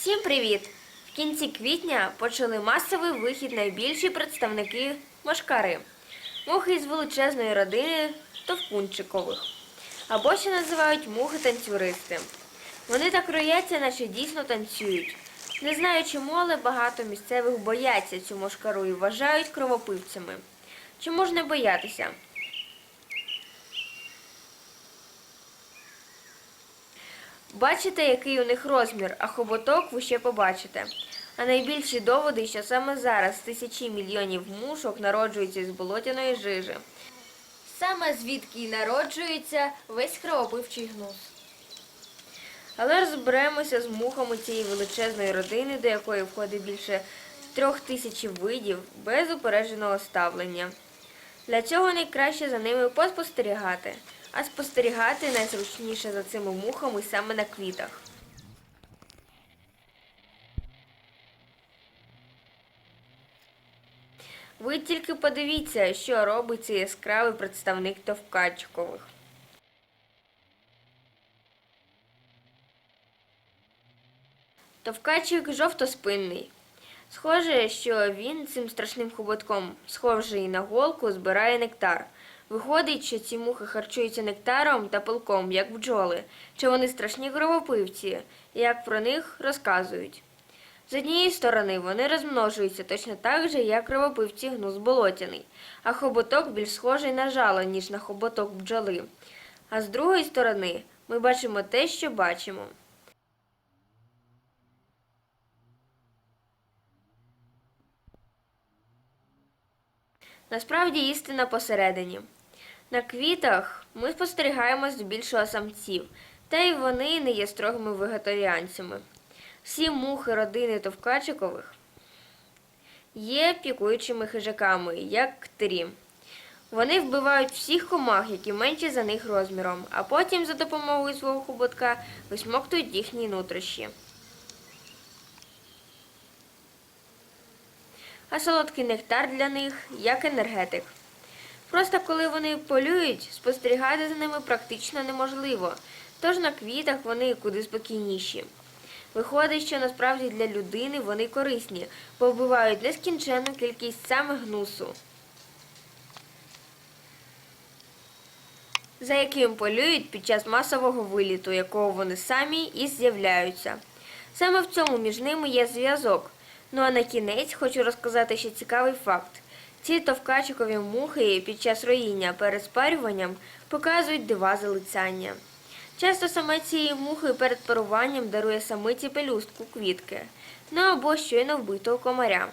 Всім привіт! В кінці квітня почали масовий вихід найбільші представники мошкари. Мухи із величезної родини товкунчикових, або ще називають мухи-танцюристи. Вони так рояться, наче дійсно танцюють. Не знаю чому, але багато місцевих бояться цю мошкару і вважають кровопивцями. Чому ж не боятися? Бачите, який у них розмір, а хоботок ви ще побачите. А найбільші доводи, що саме зараз тисячі мільйонів мушок народжуються з болотяної жижі. Саме звідки й народжується весь кровопивчий гнус. Але розберемося з мухами цієї величезної родини, до якої входить більше трьох тисяч видів без упередженого ставлення. Для цього найкраще за ними поспостерігати, а спостерігати найзручніше за цими мухами саме на квітах. Ви тільки подивіться, що робить цей яскравий представник товкачкових. Товкачик жовтоспинний. Схоже, що він цим страшним хоботком, схожий на голку, збирає нектар. Виходить, що ці мухи харчуються нектаром та пилком, як бджоли, чи вони страшні кровопивці, як про них розказують. З однієї сторони вони розмножуються точно так же, як кровопивці гнус болотяний, а хоботок більш схожий на жало, ніж на хоботок бджоли. А з другої сторони ми бачимо те, що бачимо. Насправді істина посередині. На квітах ми спостерігаємо здебільшого самців, та й вони не є строгими вегетаріанцями. Всі мухи родини товкачикових є пікуючими хижаками, як ктирі. Вони вбивають всіх комах, які менші за них розміром, а потім за допомогою свого хоботка висмоктують їхні нутрощі. А солодкий нектар для них як енергетик. Просто коли вони полюють, спостерігати за ними практично неможливо, тож на квітах вони куди спокійніші. Виходить, що насправді для людини вони корисні, бо вбивають нескінченну кількість саме гнусу, за яким полюють під час масового виліту, якого вони самі і з'являються. Саме в цьому між ними є зв'язок. Ну а на кінець хочу розказати ще цікавий факт. Ці товкачикові мухи під час роїння перед спарюванням показують дива залицяння. Часто саме цієї мухи перед паруванням дарує самиці пелюстку квітки, ну або щойно вбитого комаря.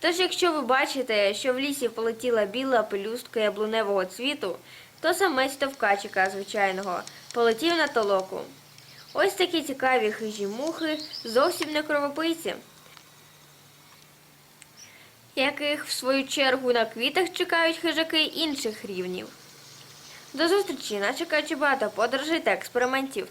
Тож, якщо ви бачите, що в лісі полетіла біла пелюстка яблуневого цвіту, то самець товкачика звичайного полетів на толоку. Ось такі цікаві хижі мухи зовсім не кровопийці, яких в свою чергу на квітах чекають хижаки інших рівнів. До зустрічі, нас чекають багато подорожей та експериментів.